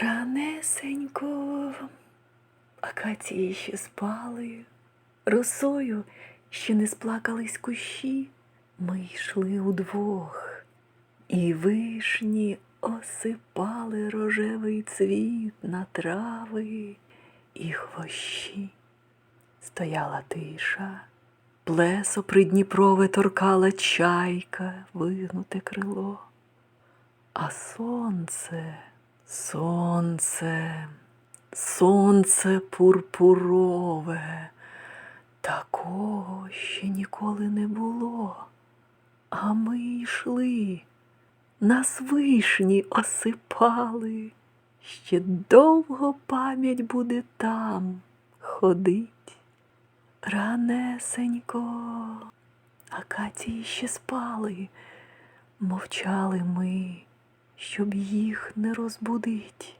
Ранесенько, акації ще спали, росою ще не сплакались кущі. Ми йшли удвох, і вишні осипали рожевий цвіт на трави і хвощі. Стояла тиша, плесо придніпрове торкала чайка, вигнуте крило. А сонце, сонце, сонце пурпурове, такого ще ніколи не було. А ми йшли, нас вишні осипали. Ще довго пам'ять буде там ходить. Ранесенько, акації ще спали, мовчали ми, щоб їх не розбудить.